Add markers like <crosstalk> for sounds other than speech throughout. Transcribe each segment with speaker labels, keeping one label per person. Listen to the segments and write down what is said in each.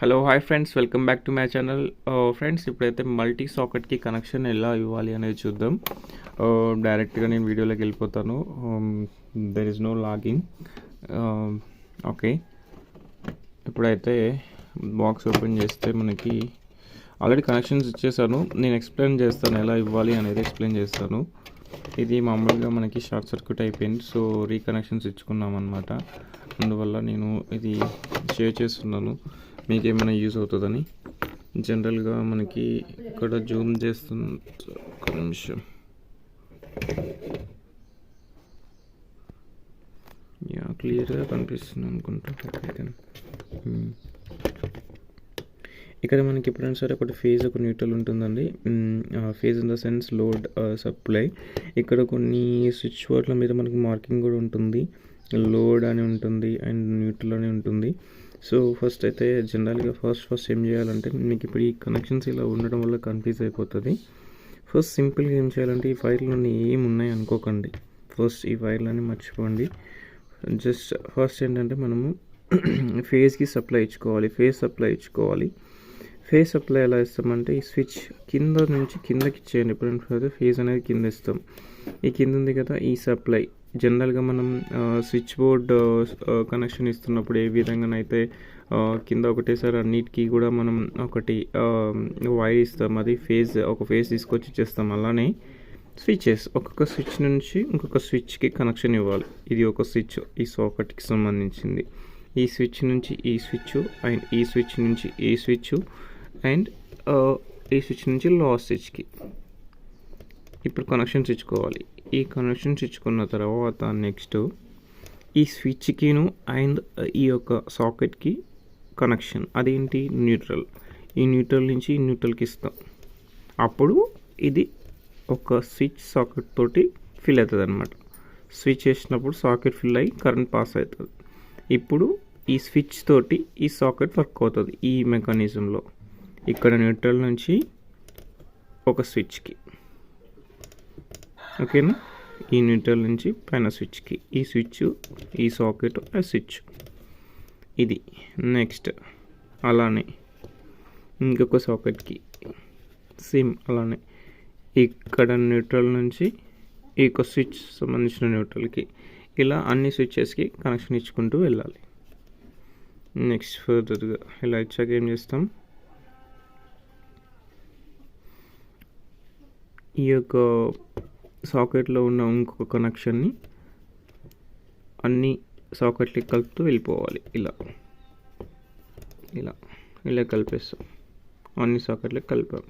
Speaker 1: Hello hi friends welcome back to my channel friends ఇప్పుడైతే multi సాకెట్కి connection ఎలా ఇవ్వాలి అనేది చూద్దాం. Uh, డైరెక్ట్గా నేను వీడియోలోకి వెళ్ళిపోతాను. There is no login okay ఇప్పుడైతే బాక్స్ ఓపెన్ చేస్తే మనకి ఆల్రెడీ కనెక్షన్స్ ఇచ్చేసాను. నేను ఎక్స్ప్లెయిన్ చేస్తాను ఎలా ఇవ్వాలి అనేది ఎక్స్ప్లెయిన్ చేస్తాను. ఇది మామూలుగా మనకి షార్ట్ సర్క్యూట్ అయిపోయింది. సో రీకనెక్షన్స్ ఇచ్చుకున్నాం అనమాట అందువల్ల నేను ఇది షేర్ చేస్తున్నాను. మీకు ఏమైనా యూజ్ అవుతుందని? జనరల్గా మనకి ఇక్కడ జూమ్ చేస్తున్న ఒక నిమిషం. యా క్లియర్గా కనిపిస్తుంది అనుకుంటా. Hmm. ఇక్కడ మనకి ఎప్పుడైనా సరే ఒకటి ఫేజ్ ఒక న్యూట్రల్ ఉంటుందండి. Hmm, phase in the sense load supply. ఇక్కడ కొన్ని స్విచ్ బోర్డ్ల మీద మనకి మార్కింగ్ కూడా ఉంటుంది. లోడ్ అని ఉంటుంది అండ్ న్యూట్రల్ అని ఉంటుంది. సో ఫస్ట్ అయితే జనరల్గా ఫస్ట్ ఫస్ట్ ఏం చేయాలంటే మీకు ఇప్పుడు ఈ కనెక్షన్స్ ఇలా ఉండడం వల్ల కన్ఫ్యూజ్ అయిపోతుంది. ఫస్ట్ సింపుల్గా ఏం చేయాలంటే ఈ ఫైర్లోని ఏం ఉన్నాయి అనుకోకండి. ఫస్ట్ ఈ వైర్లన్నీ మర్చిపోండి. జస్ట్ ఫస్ట్ ఏంటంటే మనము <clears throat> ఫేస్కి సప్లై ఇచ్చుకోవాలి. ఫేస్ సప్లై ఇచ్చుకోవాలి. ఫేస్ సప్లై ఎలా ఇస్తామంటే ఈ స్విచ్ కింద నుంచి కిందకి ఇచ్చేయండి. ఎప్పుడైనా ఫేస్ అనేది కింద ఇస్తాం. ఈ కింద ఉంది కదా ఈ సప్లై జనరల్గా మనం స్విచ్ బోర్డ్ కనెక్షన్ ఇస్తున్నప్పుడు ఏ విధంగానైతే కింద ఒకటేసారి అన్నిటికీ కూడా మనం ఒకటి వైర్ ఇస్తాం. అది ఫేజ్ ఒక ఫేజ్ తీసుకొచ్చి చేస్తాం. అలానే స్విచెస్ ఒక్కొక్క స్విచ్ నుంచి ఇంకొక స్విచ్కి కనెక్షన్ ఇవ్వాలి. ఇది ఒక స్విచ్ ఈ సాకెట్కి సంబంధించింది. ఈ స్విచ్ నుంచి ఈ స్విచ్ అండ్ ఈ స్విచ్ నుంచి ఈ స్విచ్ అండ్ ఈ స్విచ్ నుంచి లాస్ట్ స్విచ్కి. ఇప్పుడు కనెక్షన్స్ ఇచ్చుకోవాలి ఈ కనెక్షన్స్ ఇచ్చుకున్న తర్వాత నెక్స్ట్ ఈ స్విచ్కిను అండ్ ఈ యొక్క సాకెట్కి కనెక్షన్ అదేంటి? న్యూట్రల్ ఈ న్యూట్రల్ నుంచి ఈ న్యూట్రల్కి ఇస్తాం. అప్పుడు ఇది ఒక స్విచ్ సాకెట్ తోటి ఫిల్ అవుతుంది అనమాట స్విచ్ వేసినప్పుడు సాకెట్ ఫిల్ అయ్యి కరెంట్ పాస్ అవుతుంది. ఇప్పుడు ఈ స్విచ్ తోటి ఈ సాకెట్ వర్క్ అవుతుంది ఈ మెకానిజంలో ఇక్కడ న్యూట్రల్ నుంచి ఒక స్విచ్కి ఓకేనా? ఈ న్యూట్రల్ నుంచి పైన స్విచ్కి. ఈ స్విచ్ ఈ సాకెట్ ఆ స్విచ్. ఇది. నెక్స్ట్. అలానే. ఇంకొక సాకెట్కి. సేమ్ అలానే. ఇక్కడ న్యూట్రల్ నుంచి ఈ యొక్క స్విచ్ సంబంధించిన న్యూట్రల్కి. ఇలా అన్ని స్విచ్చెస్కి కనెక్షన్ ఇచ్చుకుంటూ వెళ్ళాలి. నెక్స్ట్ ఫర్దర్గా. ఇలా ఇచ్చాక ఏం చేస్తాం? ఈ యొక్క సాకెట్లో ఉన్న ఇంకొక కనెక్షన్ని అన్ని సాకెట్లకి కలుపుతూ వెళ్ళిపోవాలి. ఇలా. ఇలా. ఇలా కలిపేస్తాం. అన్ని సాకెట్లకి కలిపాం.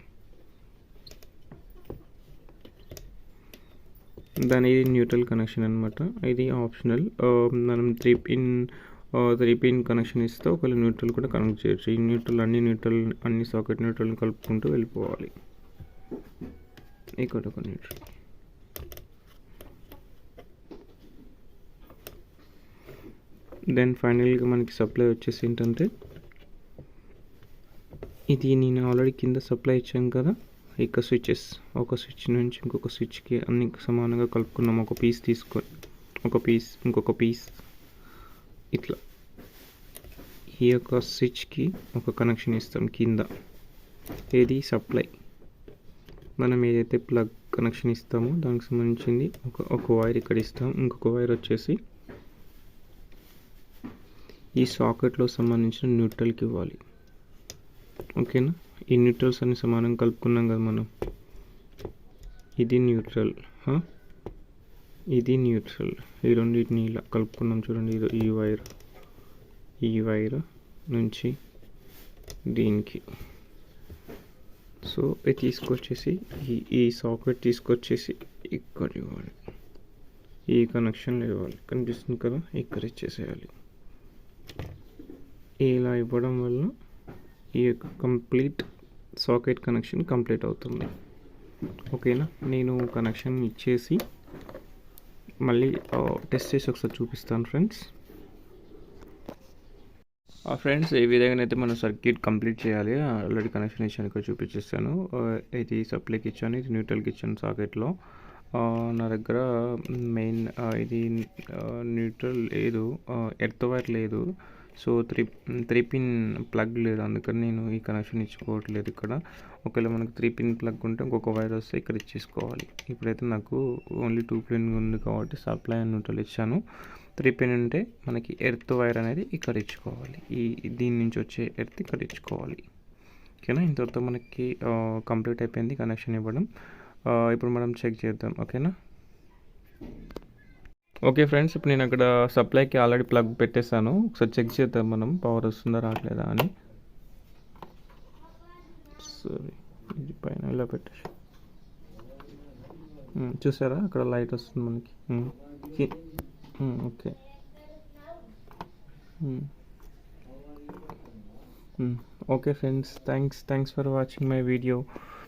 Speaker 1: దాని ఇది న్యూట్రల్ కనెక్షన్ అనమాట ఇది ఆప్షనల్ um, మనం three pin three pin connection ఇస్తే ఒకవేళ న్యూట్రల్ కూడా కనెక్ట్ చేయొచ్చు. ఈ న్యూట్రల్ అన్ని న్యూట్రల్ అన్ని సాకెట్ న్యూట్రల్ని కలుపుకుంటూ వెళ్ళిపోవాలి. ఇక్కడ ఒక న్యూట్రల్ దెన్ ఫైనల్గా మనకి సప్లై వచ్చేసి ఏంటంటే ఇది నేను ఆల్రెడీ కింద సప్లై ఇచ్చాను కదా ఇక స్విచెస్ ఒక స్విచ్ నుంచి ఇంకొక స్విచ్కి అన్ని సమానంగా కలుపుకున్నాం. ఒక పీస్ తీసుకొని ఒక పీస్ ఇంకొక పీస్ ఇట్లా. ఈ యొక్క స్విచ్కి ఒక కనెక్షన్ ఇస్తాం కింద. ఏది? సప్లై మనం ఏదైతే ప్లగ్ కనెక్షన్ ఇస్తామో దానికి సంబంధించింది ఒక ఒక వైర్ ఇక్కడ ఇస్తాం. ఇంకొక వైర్ వచ్చేసి ఈ సాకెట్లో సంబంధించిన న్యూట్రల్కి ఇవ్వాలి. ఓకేనా? ఈ న్యూట్రల్స్ అన్ని సమానం కలుపుకున్నాం కదా మనం. ఇది న్యూట్రల్ ఇది న్యూట్రల్ ఈ రెండింటిని ఇలా కలుపుకున్నాం చూడండి. ఈ వైర్ ఈ వైర్ నుంచి దీనికి. సో ఇది తీసుకొచ్చేసి ఈ ఈ సాకెట్ తీసుకొచ్చేసి ఇక్కడ ఇవ్వాలి. ఈ కనెక్షన్లో ఇవ్వాలి. కనిపిస్తుంది కదా? ఇక్కడ ఇచ్చేసేయాలి. ఇలా ఇవ్వడం వల్ల ఈ యొక్క కంప్లీట్ సాకెట్ కనెక్షన్ కంప్లీట్ అవుతుంది. ఓకేనా? నేను కనెక్షన్ ఇచ్చేసి మళ్ళీ టెస్ట్ చేసి ఒకసారి చూపిస్తాను ఫ్రెండ్స్. ఫ్రెండ్స్ ఏ విధంగా అయితే మనం సర్క్యూట్ కంప్లీట్ చేయాలి. ఆల్రెడీ కనెక్షన్ ఇచ్చాను ఇక్కడ చూపించేస్తాను. ఇది సప్లైకి ఇచ్చాను ఇది న్యూట్రల్కి ఇచ్చాను సాకెట్లో. నా దగ్గర మెయిన్ ఇది న్యూట్రల్ లేదు ఎర్త్ వైర్ లేదు. So three three pin plug లేదు. అందుకని నేను ఈ కనెక్షన్ ఇచ్చుకోవట్లేదు ఇక్కడ. ఒకవేళ మనకు త్రీ పిన్ ప్లగ్ ఉంటే ఇంకొక వైర్ వస్తే ఇక్కడ ఇచ్చేసుకోవాలి. ఇప్పుడైతే నాకు ఓన్లీ టూ పిన్ ఉంది కాబట్టి సప్లై అని న్యూట్రల్ ఇచ్చాను. త్రీ పిన్ ఉంటే మనకి ఎర్త్ వైర్ అనేది ఇక్కడ ఇచ్చుకోవాలి. ఈ దీని నుంచి వచ్చే ఎర్త్ ఇక్కడ ఇచ్చుకోవాలి. ఓకేనా? ఇంతవరకు మనకి కంప్లీట్ అయిపోయింది కనెక్షన్ ఇవ్వడం. ఇప్పుడు మనం చెక్ చేద్దాం ఓకేనా? ఓకే ఫ్రెండ్స్ ఇప్పుడు నేను అక్కడ సప్లైకి ఆల్రెడీ ప్లగ్ పెట్టేశాను. ఒకసారి చెక్ చేద్దాం మనం పవర్ వస్తుందా రావట్లేదా అని. సరే ఇది పైన ఇలా పెట్టేసి. Hmm, చూసారా? అక్కడ లైట్ వస్తుంది మనకి. Okay okay friends thanks thanks for watching my video